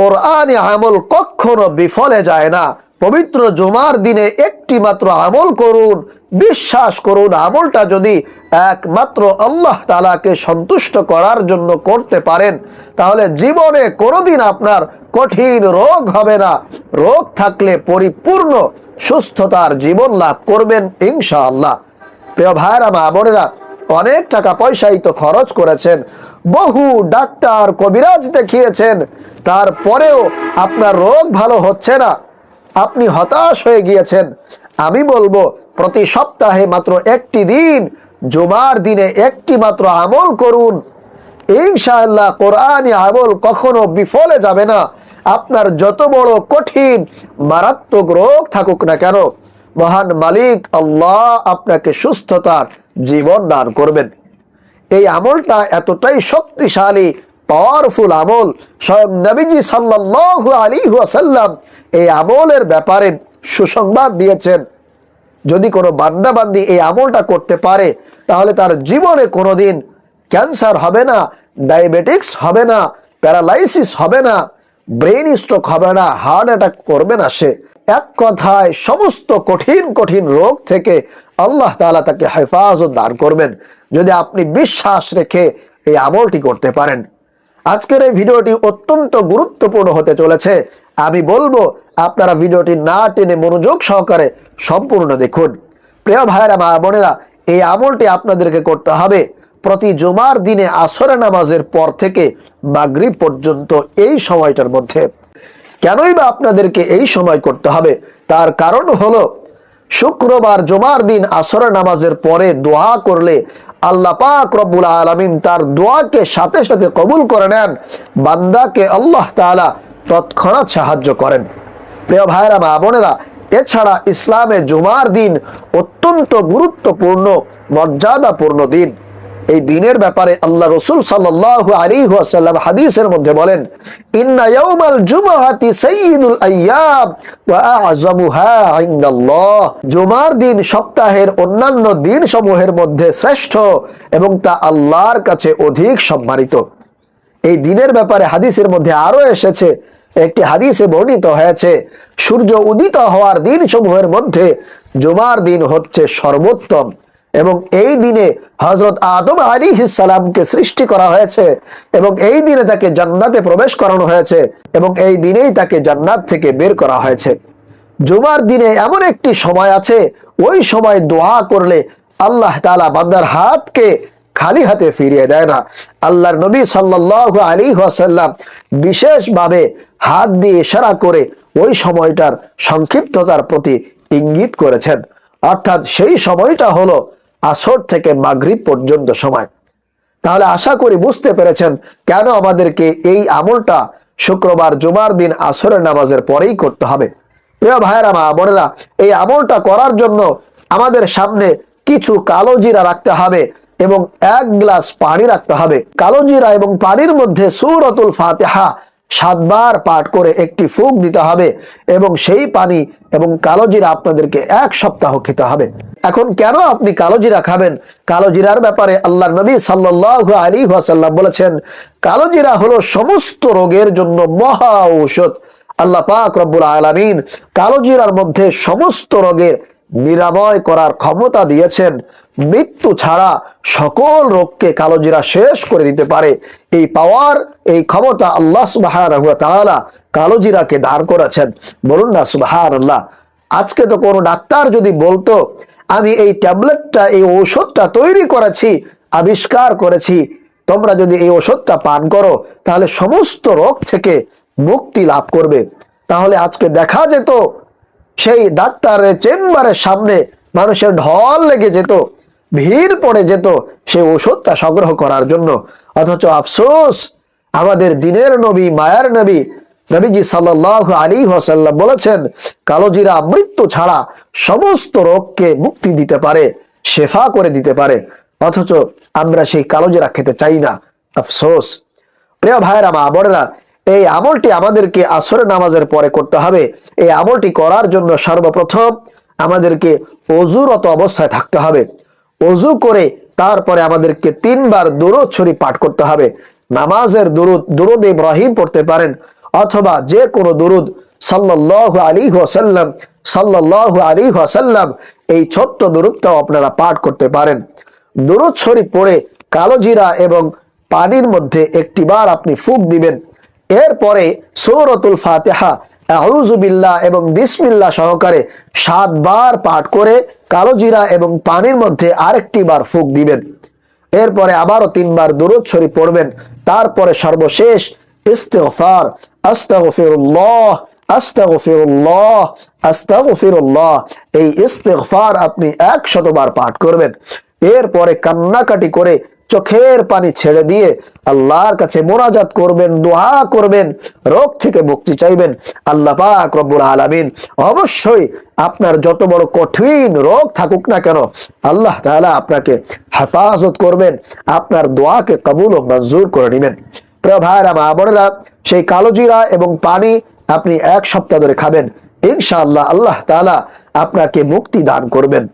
কোরআনে আমল কখনো বিফলে যায় না। পবিত্র জুমার দিনে একটি মাত্র আমল করুন, বিশ্বাস করুন, আমলটা যদি একমাত্র আল্লাহ তালাকে সন্তুষ্ট করার জন্য করতে পারেন, তাহলে জীবনে কোনোদিন আপনার কঠিন রোগ হবে না। রোগ থাকলে পরিপূর্ণ সুস্থতার জীবন লাভ করবেন ইনশাআল্লাহ। প্রিয় ভাইরা মা বোনেরা, অনেক টাকা পয়সাই তো খরচ করেছেন। বহু ডাক্তার কবিরাজ দেখিয়েছেন, তারপরেও আপনার রোগ ভালো হচ্ছে না। আপনি হতাশ হয়ে গিয়েছেন। আমি বলব, প্রতি সপ্তাহে মাত্র একটি দিন, জুমার দিনে একটি মাত্র আমল করুন। ইনশাআল্লাহ কোরআনী আমল কখনো বিফলে যাবে না। আপনার যত বড় কঠিন, মারাত্মক রোগ থাকুক না কেন, মহান মালিক আল্লাহ আপনাকে সুস্থতার জীবন দান করবেন। এই আমলটা এতটাই শক্তিশালী পাওয়ারফুল আমল। স্বয়ং নবীজি সাল্লাল্লাহু আলাইহি ওয়াসাল্লাম এই আমলের ব্যাপারে সুসংবাদ দিয়েছেন। যদি কোনো বান্দাবান্দি এই আমলটা করতে পারে, তাহলে তার জীবনে কোনোদিন ক্যান্সার হবে না ডায়াবেটিক্স হবে না প্যারালাইসিস হবে না ব্রেন স্ট্রোক হবে না হার্ট অ্যাটাক করবে না সে। এক কথায় সমস্ত কঠিন কঠিন রোগ থেকে আল্লাহ তালা তাকে হেফাজত দান করবেন। যদি আপনি বিশ্বাস রেখে এই আমলটি করতে পারেন। আজকের এই ভিডিওটি অত্যন্ত গুরুত্বপূর্ণ হতে চলেছে। আমি বলব, আপনারা ভিডিওটি না টেনে মনোযোগ সহকারে সম্পূর্ণ দেখুন। প্রিয় ভাইয়েরা, মা বোনেরা, এই আমলটি আপনাদেরকে করতে হবে প্রতি জুমার দিনে আসরে নামাজের পর থেকে মাগরিব পর্যন্ত এই সময়টার মধ্যে। কেনই বা আপনাদেরকে এই সময় করতে হবে? তার কারণ হলো, শুক্রবার জমার দিন আসর নামাজের পরে দোয়া করলে আল্লাহ পাক রব্বুল আলমিন তার দোয়াকে সাথে সাথে কবুল করে নেন। বান্দাকে আল্লাহ তাআলা তৎক্ষণাৎ সাহায্য করেন। প্রিয় ভাইরা মা বোনেরা, এছাড়া ইসলামে জুমার দিন অত্যন্ত গুরুত্বপূর্ণ, মর্যাদাপূর্ণ দিন। এই দিনের ব্যাপারে আল্লাহ রসুল ওয়াসাল্লাম হাদিসের মধ্যে বলেন জুমার দিন সপ্তাহের অন্যান্য দিন সমূহের মধ্যে শ্রেষ্ঠ এবং তা আল্লাহর কাছে অধিক সম্মানিত। এই দিনের ব্যাপারে হাদিসের মধ্যে আরও এসেছে, একটি হাদিসে বর্ণিত হয়েছে, সূর্য উদিত হওয়ার দিন সমূহের মধ্যে জুমার দিন হচ্ছে সর্বোত্তম এবং এই দিনে হজরত আদম আলী সালামকে সৃষ্টি করা হয়েছে এবং এই দিনে তাকে জান্নাতে প্রবেশ করানো হয়েছে এবং এই দিনেই তাকে জান্নাত থেকে বের করা হয়েছে। জুমার দিনে এমন একটি সময় আছে, ওই সময় দোয়া করলে আল্লাহ তাআলা বান্দার হাতকে খালি হাতে ফিরিয়ে দেয় না। আল্লাহর নবী সাল্লাল্লাহু আলাইহি ওয়াসাল্লাম বিশেষভাবে হাত দিয়ে ইশারা করে ওই সময়টার সংক্ষিপ্ততার প্রতি ইঙ্গিত করেছেন। অর্থাৎ সেই সময়টা হলো আসর থেকে মাগরিব পর্যন্ত সময়। তাহলে আশা করি বুঝতে পেরেছেন কেন আমাদেরকে এই আমলটা শুক্রবার জুমার দিন আসরের নামাজের পরেই করতে হবে। প্রিয় ভাইয়েরা, মা বোনেরা, এই আমলটা করার জন্য আমাদের সামনে কিছু কালো জিরা রাখতে হবে এবং এক গ্লাস পানি রাখতে হবে। কালো জিরা এবং পানির মধ্যে সুরতুল ফাতেহা সাতবার পাঠ করে একটি ফুক দিতে হবে এবং সেই পানি এবং কালো জিরা আপনাদেরকে এক সপ্তাহ খেতে হবে। এখন কেন আপনি কালো জিরা খাবেন? কালো জিরার ব্যাপারে আল্লাহ নবী সাল্লাল্লাহু আলাইহি ওয়াসাল্লাম বলেছেন, কালো জিরা হলো সমস্ত রোগের জন্য মহা ঔষধ। আল্লাহ পাক রব্বুল আলামিন কালো জিরার মধ্যে সমস্ত রোগের নিরাময় করার ক্ষমতা দিয়েছেন। মৃত্যু ছাড়া সকল রোগকে কালোজিরা শেষ করে দিতে পারে। এই পাওয়ার এই ক্ষমতা আল্লাহ সুবাহান কালোজিরাকে দান করেছেন। বলুন না সুবাহান আল্লাহ আজকে তো কোনো ডাক্তার যদি বলতো, আমি এই ট্যাবলেটটা, এই ঔষধটা তৈরি করেছি, আবিষ্কার করেছি, তোমরা যদি এই ওষুধটা পান করো, তাহলে সমস্ত রোগ থেকে মুক্তি লাভ করবে। তাহলে আজকে দেখা যেত, সেই ডাক্তারের চেম্বারের সামনে মানুষের ঢল লেগে যেত। ভিড় পড়ে যেত সেই ওষুধটা সংগ্রহ করার জন্য। অথচ আফসোস, আমাদের দিনের নবী, মায়ার নবী, নবীজি সাল্লাহ আলী ওয়াসাল্লাম বলেছেন, কালোজিরা মৃত্যু ছাড়া সমস্ত রোগকে মুক্তি দিতে পারে, শেফা করে দিতে পারে। অথচ আমরা সেই কালোজিরা খেতে চাই না। আফসোস। প্রিয় ভাইয়েরা, মা বোনেরা, এই আমলটি আমাদেরকে আসরে নামাজের পরে করতে হবে। এই আমলটি করার জন্য সর্বপ্রথম আমাদেরকে অজুরত অবস্থায় থাকতে হবে। অজু করে তারপরে আমাদেরকে তিনবার দুরুদ শরীফ পাঠ করতে হবে। নামাজের দুরুদ দুরুদ ইব্রাহিম পড়তে পারেন অথবা যে কোনো দুরুদ সাল্লাল্লাহু আলাইহি ওয়াসাল্লাম, সাল্লাল্লাহু আলাইহি ওয়াসাল্লাম এই ছোট্ট দুরুদটাও আপনারা পাঠ করতে পারেন। দুরুদ শরীফ পড়ে কালো জিরা এবং পানির মধ্যে একটিবার আপনি ফুক দিবেন। এরপরে সৌরতুল ফাতেহা আউজুবিল্লাহ এবং বিসমিল্লাহ সহকারে সাতবার পাঠ করে কালো জিরা এবং পানির মধ্যে আরেকটি বার ফুক দিবেন। এরপরে আবারও তিনবার দুরুদ শরীফ পড়বেন। তারপরে সর্বশেষ ইস্তেগফার, আস্তাগফিরুল্লাহ আস্তাগফিরুল্লাহ আস্তাগফিরুল্লাহ। এই ইস্তেগফার আপনি একশতবার পাঠ করবেন। এরপরে কান্নাকাটি করে চোখের পানি ছেড়ে দিয়ে আল্লাহর কাছে মোনাজাত করবেন, দোয়া করবেন, রোগ থেকে মুক্তি চাইবেন। আল্লাহ পাক রব্বুল আলামিন অবশ্যই আপনার যত বড় কঠিন রোগ থাকুক না কেন, আল্লাহ তাআলা আপনাকে হেফাজত করবেন, আপনার দোয়াকে কবুল ও মঞ্জুর করে নেবেন। প্রিয় ভাইরা মা বোনেরা, সেই কালো জিরা এবং পানি আপনি এক সপ্তাহ ধরে খাবেন। ইনশাআল্লাহ আল্লাহ তাআলা আপনাকে মুক্তি দান করবেন।